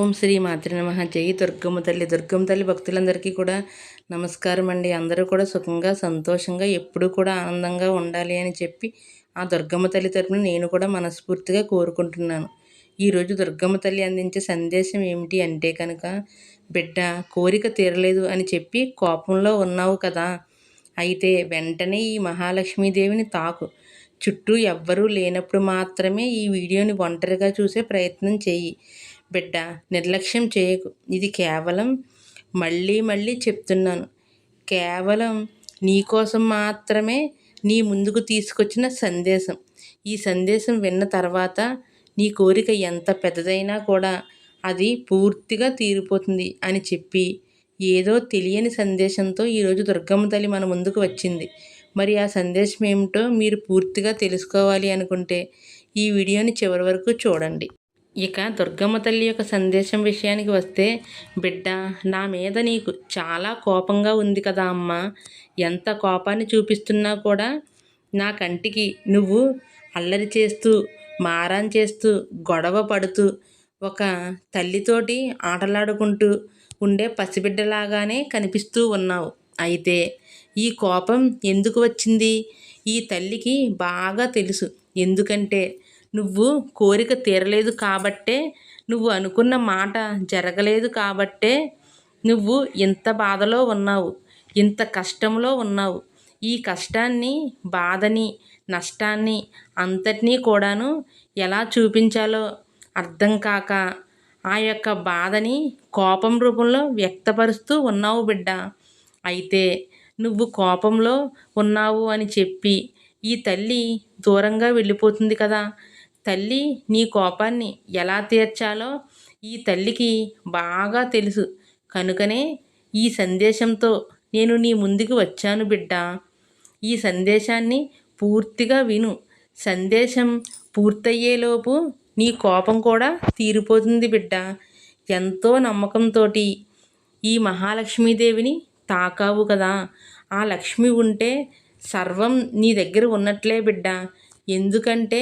ఓం శ్రీ మాతృ నమ. జై దుర్గమ్మ తల్లి. దుర్గమ్మ తల్లి భక్తులందరికీ కూడా నమస్కారం అండి. అందరూ కూడా సుఖంగా సంతోషంగా ఎప్పుడూ కూడా ఆనందంగా ఉండాలి అని చెప్పి ఆ దుర్గమ్మ తల్లి తరపున నేను కూడా మనస్ఫూర్తిగా కోరుకుంటున్నాను. ఈరోజు దుర్గమ్మ తల్లి అందించే సందేశం ఏమిటి అంటే కనుక బిడ్డ కోరిక తీరలేదు అని చెప్పి కోపంలో ఉన్నావు కదా. అయితే వెంటనే ఈ మహాలక్ష్మీదేవిని తాకు. చుట్టూ ఎవ్వరూ లేనప్పుడు మాత్రమే ఈ వీడియోని ఒంటరిగా చూసే ప్రయత్నం చేయి బిడ్డ నిర్లక్ష్యం చేయకు. ఇది కేవలం మళ్ళీ మళ్ళీ చెప్తున్నాను. కేవలం నీ కోసం మాత్రమే నీ ముందుకు తీసుకొచ్చిన సందేశం. ఈ సందేశం విన్న తర్వాత నీ కోరిక ఎంత పెద్దదైనా కూడా అది పూర్తిగా తీరిపోతుంది అని చెప్పి ఏదో తెలియని సందేశంతో ఈరోజు దుర్గమ్మ తల్లి మన ముందుకు వచ్చింది. మరి ఆ సందేశం ఏమిటో మీరు పూర్తిగా తెలుసుకోవాలి అనుకుంటే ఈ వీడియోని చివరి వరకు చూడండి. ఇక దుర్గమ్మ తల్లి యొక్క సందేశం విషయానికి వస్తే బిడ్డ నా మీద నీకు చాలా కోపంగా ఉంది కదా అమ్మ. ఎంత కోపాన్ని చూపిస్తున్నా కూడా నా కంటికి నువ్వు అల్లరి చేస్తూ మారాన్ చేస్తూ గొడవ పడుతూ ఒక తల్లితోటి ఆటలాడుకుంటూ ఉండే పసిబిడ్డలాగానే కనిపిస్తూ ఉన్నావు. అయితే ఈ కోపం ఎందుకు వచ్చింది? ఈ తల్లికి బాగా తెలుసు. ఎందుకంటే నువ్వు కోరిక తీరలేదు కాబట్టే నువ్వు అనుకున్న మాట జరగలేదు కాబట్టే నువ్వు ఇంత బాధలో ఉన్నావు ఇంత కష్టంలో ఉన్నావు. ఈ కష్టాన్ని బాధని నష్టాన్ని అంతటినీ కూడాను ఎలా చూపించాలో అర్థం కాక ఆ యొక్క బాధని కోపం రూపంలో వ్యక్తపరుస్తూ ఉన్నావు బిడ్డ. అయితే నువ్వు కోపంలో ఉన్నావు అని చెప్పి ఈ తల్లి దూరంగా వెళ్ళిపోతుంది కదా. తల్లి నీ కోపాన్ని ఎలా తీర్చాలో ఈ తల్లికి బాగా తెలుసు. కనుకనే ఈ సందేశంతో నేను నీ ముందుకు వచ్చాను బిడ్డ. ఈ సందేశాన్ని పూర్తిగా విను. సందేశం పూర్తయ్యేలోపు నీ కోపం కూడా తీరిపోతుంది బిడ్డ. ఎంతో నమ్మకంతో ఈ మహాలక్ష్మీదేవిని తాకావు కదా. ఆ లక్ష్మి ఉంటే సర్వం నీ దగ్గర ఉన్నట్లే బిడ్డ. ఎందుకంటే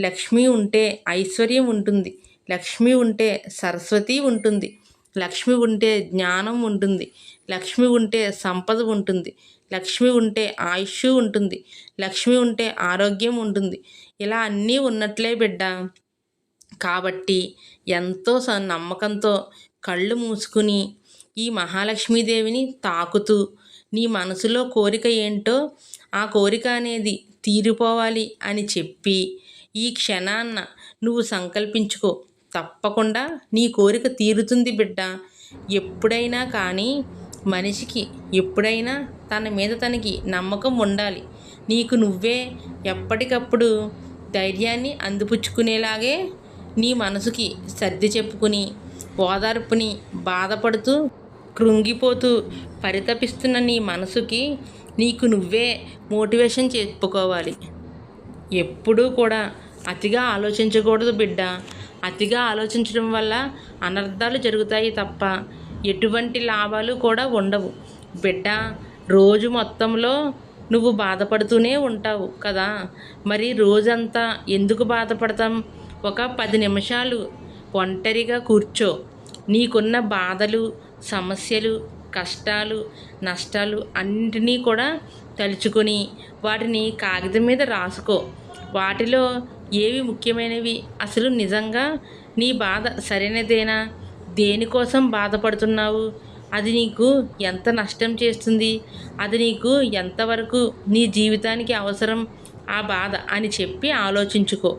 లక్ష్మి ఉంటే ఐశ్వర్యం ఉంటుంది. లక్ష్మి ఉంటే సరస్వతి ఉంటుంది. లక్ష్మి ఉంటే జ్ఞానం ఉంటుంది. లక్ష్మి ఉంటే సంపద ఉంటుంది. లక్ష్మి ఉంటే ఆయుష్ ఉంటుంది. లక్ష్మి ఉంటే ఆరోగ్యం ఉంటుంది. ఇలా అన్నీ ఉన్నట్లే బిడ్డ. కాబట్టి ఎంతో నమ్మకంతో కళ్ళు మూసుకుని ఈ మహాలక్ష్మీదేవిని తాకుతూ నీ మనసులో కోరిక ఏంటో ఆ కోరిక అనేది తీరిపోవాలి అని చెప్పి ఈ క్షణాన్న నువ్వు సంకల్పించుకో. తప్పకుండా నీ కోరిక తీరుతుంది బిడ్డ. ఎప్పుడైనా కానీ మనిషికి ఎప్పుడైనా తన మీద తనకి నమ్మకం ఉండాలి. నీకు నువ్వే ఎప్పటికప్పుడు ధైర్యాన్ని అందిపుచ్చుకునేలాగే నీ మనసుకి సర్ది చెప్పుకుని ఓదార్పుని బాధపడుతూ కృంగిపోతూ పరితపిస్తున్న నీ మనసుకి నీకు నువ్వే మోటివేషన్ చెప్పుకోవాలి. ఎప్పుడూ కూడా అతిగా ఆలోచించకూడదు బిడ్డ. అతిగా ఆలోచించడం వల్ల అనర్థాలు జరుగుతాయి తప్ప ఎటువంటి లాభాలు కూడా ఉండవు. బిడ్డ రోజు మొత్తంలో నువ్వు బాధపడుతూనే ఉంటావు కదా. మరి రోజంతా ఎందుకు బాధపడతాం? ఒక పది నిమిషాలు ఒంటరిగా కూర్చో. నీకున్న బాధలు సమస్యలు కష్టాలు నష్టాలు అన్నింటినీ కూడా తలుచుకొని వాటిని కాగితం మీద రాసుకో. వాటిలో ఏవి ముఖ్యమైనవి? అసలు నిజంగా నీ బాధ సరైనదేనా? దేనికోసం బాధపడుతున్నావు? అది నీకు ఎంత నష్టం చేస్తుంది? అది నీకు ఎంతవరకు నీ జీవితానికి అవసరం? ఆ బాధ అని చెప్పి ఆలోచించుకో.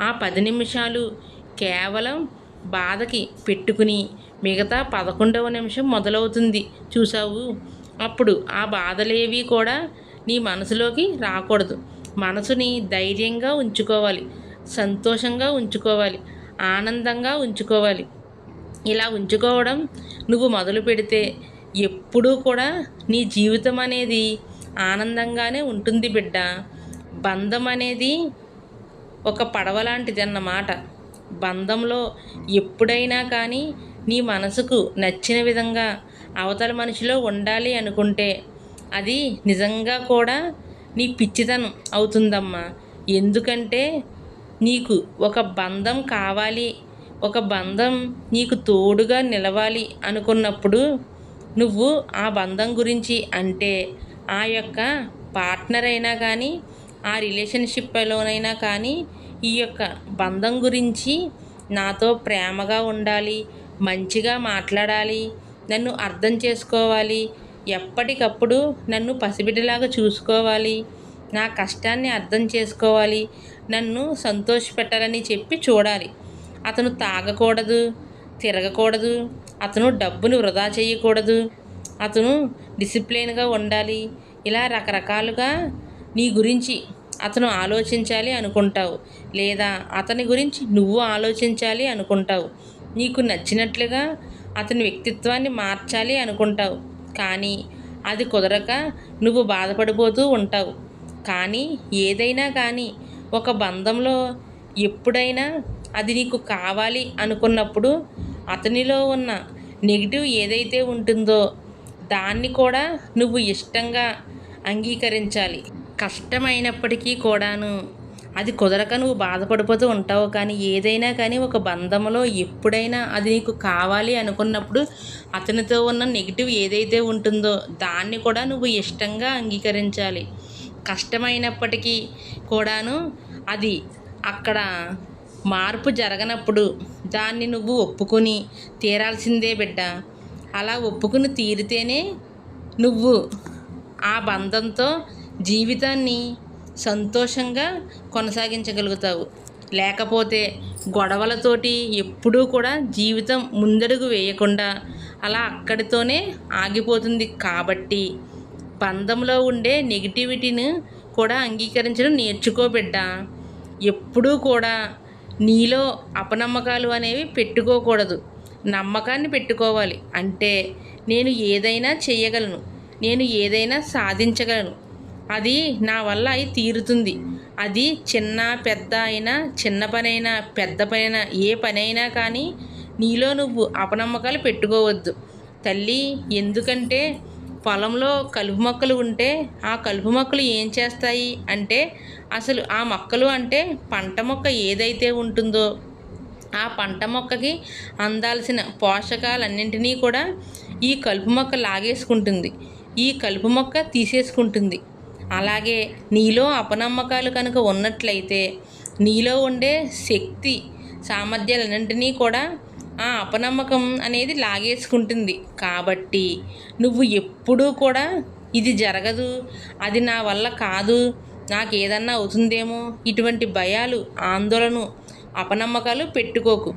ఆ పది నిమిషాలు కేవలం బాధకి పెట్టుకుని మిగతా పదకొండవ నిమిషం మొదలవుతుంది. చూసావు అప్పుడు ఆ బాధలేవి కూడా నీ మనసులోకి రాకూడదు. మనసుని ధైర్యంగా ఉంచుకోవాలి సంతోషంగా ఉంచుకోవాలి ఆనందంగా ఉంచుకోవాలి. ఇలా ఉంచుకోవడం నువ్వు మొదలు పెడితే ఎప్పుడూ కూడా నీ జీవితం అనేది ఆనందంగానే ఉంటుంది బిడ్డ. బంధం అనేది ఒక పడవ లాంటిది అన్నమాట బంధంలో ఎప్పుడైనా కానీ నీ మనసుకు నచ్చిన విధంగా అవతల మనిషిలో ఉండాలి అనుకుంటే అది నిజంగా కూడా నీ పిచ్చితనం అవుతుందమ్మా. ఎందుకంటే నీకు ఒక బంధం కావాలి ఒక బంధం నీకు తోడుగా నిలవాలి అనుకున్నప్పుడు నువ్వు ఆ బంధం గురించి అంటే ఆ యొక్క పార్ట్నర్ అయినా కానీ ఆ రిలేషన్షిప్లోనైనా కానీ ఈ యొక్క బంధం గురించి నాతో ప్రేమగా ఉండాలి మంచిగా మాట్లాడాలి నన్ను అర్థం చేసుకోవాలి ఎప్పటికప్పుడు నన్ను పసిబిడ్డలాగా చూసుకోవాలి. నా కష్టాన్ని అర్థం చేసుకోవాలి. నన్ను సంతోషపెట్టాలని చెప్పి చూడాలి. అతను తాగకూడదు తిరగకూడదు. అతను డబ్బును వృధా చేయకూడదు. అతను డిసిప్లిన్గా ఉండాలి. ఇలా రకరకాలుగా నీ గురించి అతను ఆలోచించాలి అనుకుంటావు. లేదా అతని గురించి నువ్వు ఆలోచించాలి అనుకుంటావు. నీకు నచ్చినట్లుగా అతని వ్యక్తిత్వాన్ని మార్చాలి అనుకుంటావు. కానీ అది కుదరక నువ్వు బాధపడిపోతూ ఉంటావు. కానీ ఏదైనా కానీ ఒక బంధంలో ఎప్పుడైనా అది నీకు కావాలి అనుకున్నప్పుడు అతనిలో ఉన్న నెగిటివ్ ఏదైతే ఉంటుందో దాన్ని కూడా నువ్వు ఇష్టంగా అంగీకరించాలి. కష్టమైనప్పటికీ కూడాను అది కుదరక నువ్వు బాధపడిపోతూ ఉంటావు. కానీ ఏదైనా కానీ ఒక బంధంలో ఎప్పుడైనా అది నీకు కావాలి అనుకున్నప్పుడు అతనితో ఉన్న నెగిటివ్ ఏదైతే ఉంటుందో దాన్ని కూడా నువ్వు ఇష్టంగా అంగీకరించాలి. కష్టమైనప్పటికీ కూడాను అది అక్కడ మార్పు జరగనప్పుడు దాన్ని నువ్వు ఒప్పుకొని తీరాల్సిందే బిడ్డ. అలా ఒప్పుకుని తీరితేనే నువ్వు ఆ బంధంతో జీవితాన్ని సంతోషంగా కొనసాగించగలుగుతావు. లేకపోతే గొడవలతోటి ఎప్పుడూ కూడా జీవితం ముందడుగు వేయకుండా అలా అక్కడితోనే ఆగిపోతుంది. కాబట్టి బంధంలో ఉండే నెగిటివిటీని కూడా అంగీకరించడం నేర్చుకోబిడ్డా ఎప్పుడూ కూడా నీలో అపనమ్మకాలు అనేవి పెట్టుకోకూడదు. నమ్మకాన్ని పెట్టుకోవాలి. అంటే నేను ఏదైనా చేయగలను. నేను ఏదైనా సాధించగలను. అది నా వల్ల అయి తీరుతుంది. అది చిన్న పెద్ద అయినా చిన్న పనైనా పెద్ద పనైనా ఏ పనైనా కానీ నీలో నువ్వు అపనమ్మకాలు పెట్టుకోవద్దు. తల్లి ఎందుకంటే పొలంలో కలుపు మొక్కలు ఉంటే ఆ కలుపు మొక్కలు ఏం చేస్తాయి అంటే అసలు ఆ మొక్కలు అంటే పంట మొక్క ఏదైతే ఉంటుందో ఆ పంట మొక్కకి అందాల్సిన పోషకాలన్నింటినీ కూడా ఈ కలుపు మొక్క లాగేసుకుంటుంది. ఈ కలుపు మొక్క తీసేసుకుంటుంది. అలాగే నీలో అపనమ్మకాలు కనుక ఉన్నట్లయితే నీలో ఉండే శక్తి సామర్థ్యాలన్నింటినీ కూడా ఆ అపనమ్మకం అనేది లాగేసుకుంటుంది. కాబట్టి నువ్వు ఎప్పుడూ కూడా ఇది జరగదు అది నా వల్ల కాదు నాకు ఏదన్నా అవుతుందేమో ఇటువంటి భయాలు ఆందోళన అపనమ్మకాలు పెట్టుకోకు.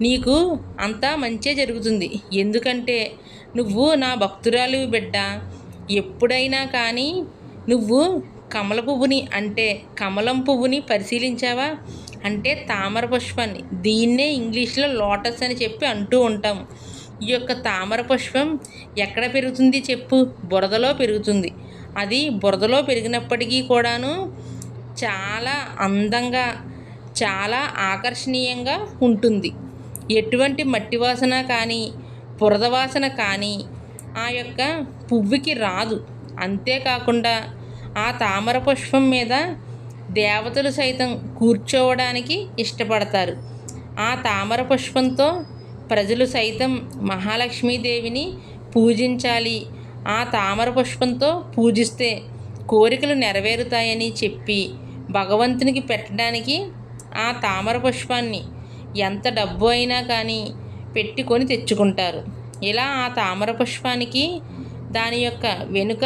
నీకు అంతా మంచే జరుగుతుంది. ఎందుకంటే నువ్వు నా భక్తురాలు బిడ్డ. ఎప్పుడైనా కానీ నువ్వు కమల పువ్వుని అంటే కమలం పువ్వుని పరిశీలించావా? అంటే తామర పుష్పాన్ని. దీన్నే ఇంగ్లీష్లో లోటస్ అని చెప్పి అంటూ ఉంటాము ఈ యొక్క తామర పుష్పం ఎక్కడ పెరుగుతుంది చెప్పు? బురదలో పెరుగుతుంది. అది బురదలో పెరిగినప్పటికీ కూడాను చాలా అందంగా చాలా ఆకర్షణీయంగా ఉంటుంది. ఎటువంటి మట్టి వాసన కానీ బురద వాసన కానీ ఆ యొక్క పువ్వుకి రాదు. అంతేకాకుండా ఆ తామర పుష్పం మీద దేవతలు సైతం కూర్చోవడానికి ఇష్టపడతారు. ఆ తామర పుష్పంతో ప్రజలు సైతం మహాలక్ష్మీదేవిని పూజించాలి. ఆ తామర పుష్పంతో పూజిస్తే కోరికలు నెరవేరుతాయని చెప్పి భగవంతునికి పెట్టడానికి ఆ తామర పుష్పాన్ని ఎంత డబ్బు అయినా కానీ పెట్టుకొని తెచ్చుకుంటారు. ఇలా ఆ తామర పుష్పానికి దాని యొక్క వెనుక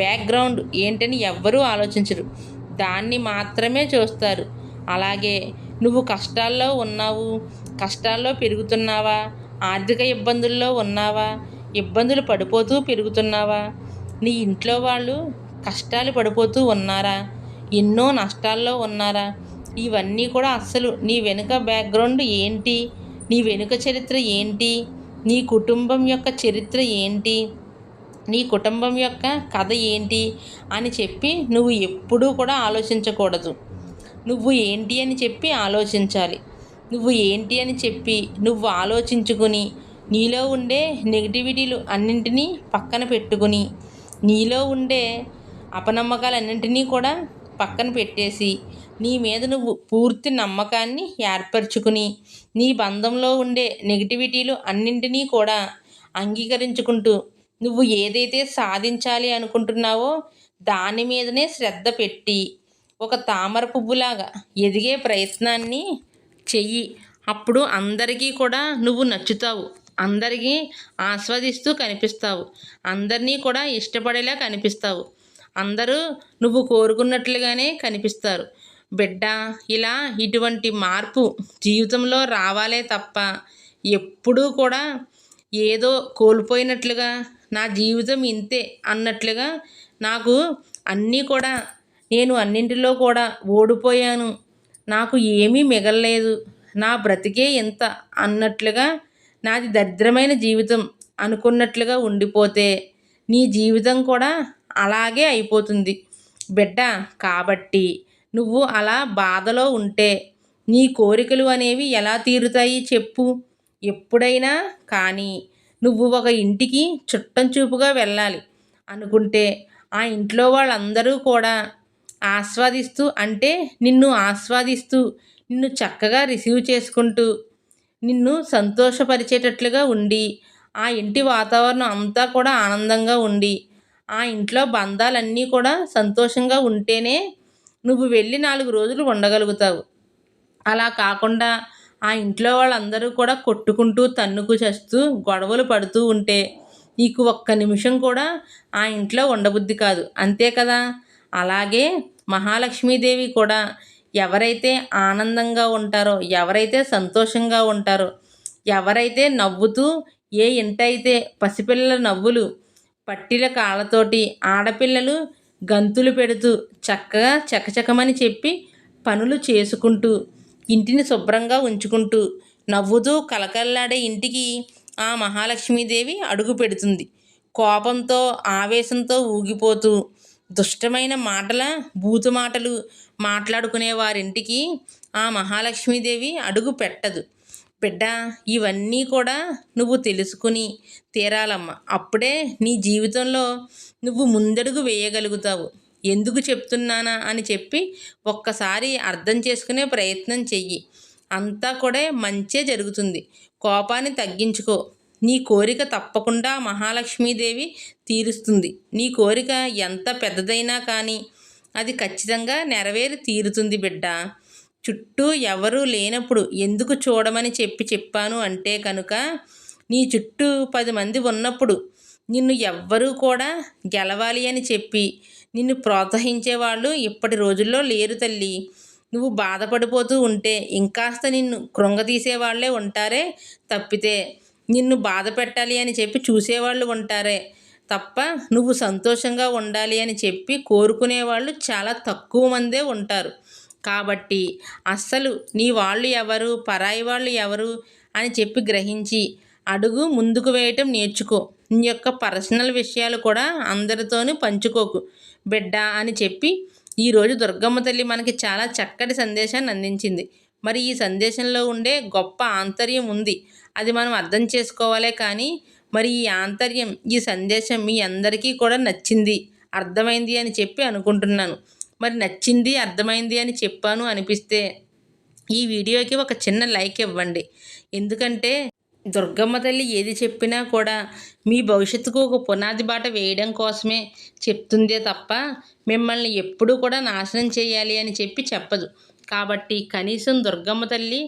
బ్యాక్గ్రౌండ్ ఏంటని ఎవ్వరూ ఆలోచించరు. దాన్ని మాత్రమే చూస్తారు. అలాగే నువ్వు కష్టాల్లో ఉన్నావు కష్టాల్లో పెరుగుతున్నావా ఆర్థిక ఇబ్బందుల్లో ఉన్నావా ఇబ్బందులు పడిపోతూ పెరుగుతున్నావా నీ ఇంట్లో వాళ్ళు కష్టాలు పడిపోతూ ఉన్నారా ఎన్నో నష్టాల్లో ఉన్నారా ఇవన్నీ కూడా అస్సలు నీ వెనుక బ్యాక్గ్రౌండ్ ఏంటి నీ వెనుక చరిత్ర ఏంటి నీ కుటుంబం యొక్క చరిత్ర ఏంటి నీ కుటుంబం యొక్క కథ ఏంటి అని చెప్పి నువ్వు ఎప్పుడూ కూడా ఆలోచించకూడదు. నువ్వు ఏంటి అని చెప్పి ఆలోచించాలి. నువ్వు ఏంటి అని చెప్పి నువ్వు ఆలోచించుకుని నీలో ఉండే నెగిటివిటీలు అన్నింటినీ పక్కన పెట్టుకుని నీలో ఉండే అపనమ్మకాలన్నింటినీ కూడా పక్కన పెట్టేసి నీ మీద నువ్వు పూర్తి నమ్మకాన్ని ఏర్పరచుకుని నీ బంధంలో ఉండే నెగిటివిటీలు అన్నింటినీ కూడా అంగీకరించుకుంటూ నువ్వు ఏదైతే సాధించాలి అనుకుంటున్నావో దాని మీదనే శ్రద్ధ పెట్టి ఒక తామర పువ్వులాగా ఎదిగే ప్రయత్నాన్ని చెయ్యి. అప్పుడు అందరికీ కూడా నువ్వు నచ్చుతావు. అందరికీ ఆస్వాదిస్తూ కనిపిస్తావు. అందరినీ కూడా ఇష్టపడేలా కనిపిస్తావు. అందరూ నువ్వు కోరుకున్నట్లుగానే కనిపిస్తారు. బిడ్డ ఇలా ఇటువంటి మార్పు జీవితంలో రావాలే తప్ప ఎప్పుడూ కూడా ఏదో కోల్పోయినట్లుగా నా జీవితం ఇంతే అన్నట్లుగా నాకు అన్నీ కూడా నేను అన్నింటిలో కూడా ఓడిపోయాను. నాకు ఏమీ మిగలలేదు. నా బ్రతికే ఇంత అన్నట్లుగా నాది దరిద్రమైన జీవితం అనుకున్నట్లుగా ఉండిపోతే నీ జీవితం కూడా అలాగే అయిపోతుంది. బిడ్డ కాబట్టి నువ్వు అలా బాధలో ఉంటే నీ కోరికలు అనేవి ఎలా తీరుతాయి చెప్పు. ఎప్పుడైనా కానీ నువ్వు ఒక ఇంటికి చుట్టం చూపుగా వెళ్ళాలి అనుకుంటే ఆ ఇంట్లో వాళ్ళందరూ కూడా ఆస్వాదిస్తూ అంటే నిన్ను ఆస్వాదిస్తూ నిన్ను చక్కగా రిసీవ్ చేసుకుంటూ నిన్ను సంతోషపరిచేటట్లుగా ఉండి ఆ ఇంటి వాతావరణం అంతా కూడా ఆనందంగా ఉండి ఆ ఇంట్లో బంధాలన్నీ కూడా సంతోషంగా ఉంటేనే నువ్వు వెళ్ళి నాలుగు రోజులు ఉండగలుగుతావు. అలా కాకుండా ఆ ఇంట్లో వాళ్ళందరూ కూడా కొట్టుకుంటూ తన్నుకు చేస్తూ గొడవలు పడుతూ ఉంటే నీకు ఒక్క నిమిషం కూడా ఆ ఇంట్లో ఉండబుద్ధి కాదు. అంతే కదా? అలాగే మహాలక్ష్మీదేవి కూడా ఎవరైతే ఆనందంగా ఉంటారో ఎవరైతే సంతోషంగా ఉంటారో ఎవరైతే నవ్వుతూ ఏ ఇంటైతే పసిపిల్లల నవ్వులు పట్టిల కాళ్ళతోటి ఆడపిల్లలు గంతులు పెడుతూ చక్కగా చకచకమని చెప్పి పనులు చేసుకుంటూ ఇంటిని శుభ్రంగా ఉంచుకుంటూ నవ్వుతూ కలకల్లాడే ఇంటికి ఆ మహాలక్ష్మీదేవి అడుగు పెడుతుంది. కోపంతో ఆవేశంతో ఊగిపోతూ దుష్టమైన మాటల బూతు మాటలు మాట్లాడుకునే వారింటికి ఆ మహాలక్ష్మీదేవి అడుగు పెట్టదు. బిడ్డ ఇవన్నీ కూడా నువ్వు తెలుసుకుని తీరాలమ్మ. అప్పుడే నీ జీవితంలో నువ్వు ముందడుగు వేయగలుగుతావు. ఎందుకు చెప్తున్నానా అని చెప్పి ఒక్కసారి అర్థం చేసుకునే ప్రయత్నం చెయ్యి. అంతా కూడా మంచే జరుగుతుంది. కోపాన్ని తగ్గించుకో. నీ కోరిక తప్పకుండా మహాలక్ష్మీదేవి తీరుస్తుంది. నీ కోరిక ఎంత పెద్దదైనా కానీ అది ఖచ్చితంగా నెరవేరి తీరుతుంది బిడ్డ. చుట్టూ ఎవరూ లేనప్పుడు ఎందుకు చూడమని చెప్పి చెప్పాను అంటే కనుక నీ చుట్టూ పది మంది ఉన్నప్పుడు నిన్ను ఎవ్వరూ కూడా గెలవాలి అని చెప్పి నిన్ను ప్రోత్సహించే వాళ్ళు ఇప్పటి రోజుల్లో లేరు తల్లి. నువ్వు బాధపడిపోతూ ఉంటే ఇంకాస్త నిన్ను కృంగతీసే వాళ్ళే ఉంటారే తప్పితే. నిన్ను బాధ పెట్టాలి అని చెప్పి చూసేవాళ్ళు ఉంటారే తప్ప నువ్వు సంతోషంగా ఉండాలి అని చెప్పి కోరుకునే వాళ్ళు చాలా తక్కువ మందే ఉంటారు. కాబట్టి అస్సలు నీ వాళ్ళు ఎవరు పరాయి వాళ్ళు ఎవరు అని చెప్పి గ్రహించి అడుగు ముందుకు వేయటం నేర్చుకో. నీ యొక్క పర్సనల్ విషయాలు కూడా అందరితోనూ పంచుకోకు. బిడ్డ అని చెప్పి ఈరోజు దుర్గమ్మ తల్లి మనకి చాలా చక్కటి సందేశాన్ని అందించింది. మరి ఈ సందేశంలో ఉండే గొప్ప ఆంతర్యం ఉంది. అది మనం అర్థం చేసుకోవాలే కానీ మరి ఈ ఆంతర్యం ఈ సందేశం మీ అందరికీ కూడా నచ్చింది అర్థమైంది అని చెప్పి అనుకుంటున్నాను. మరి నచ్చింది అర్థమైంది అని చెప్పాను అనిపిస్తే ఈ వీడియోకి ఒక చిన్న లైక్ ఇవ్వండి. ఎందుకంటే దుర్గమ్మ తల్లి ఏది చెప్పినా కూడా మీ భవిష్యత్తుకు ఒక పునాది బాట వేయడం కోసమే చెప్తుందే తప్ప మిమ్మల్ని ఎప్పుడూ కూడా నాశనం చేయాలి అని చెప్పి చెప్పదు. కాబట్టి కనీసం దుర్గమ్మ తల్లి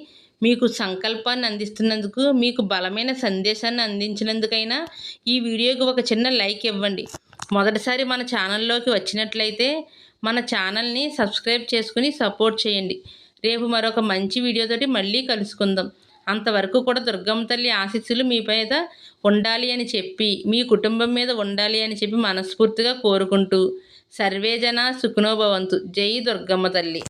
మీకు సంకల్పాన్ని అందిస్తున్నందుకు మీకు బలమైన సందేశాన్ని అందించినందుకైనా ఈ వీడియోకి ఒక చిన్న లైక్ ఇవ్వండి. మొదటిసారి మన ఛానల్లోకి వచ్చినట్లయితే మన ఛానల్ని సబ్స్క్రైబ్ చేసుకుని సపోర్ట్ చేయండి. రేపు మరొక మంచి వీడియోతోటి మళ్ళీ కలుసుకుందాం. అంతవరకు కూడా దుర్గమ్మ తల్లి ఆశీస్సులు మీ మీద ఉండాలి అని చెప్పి మీ కుటుంబం మీద ఉండాలి అని చెప్పి మనస్ఫూర్తిగా కోరుకుంటూ సర్వేజన సుఖనోభవంతు జై దుర్గమ్మ తల్లి.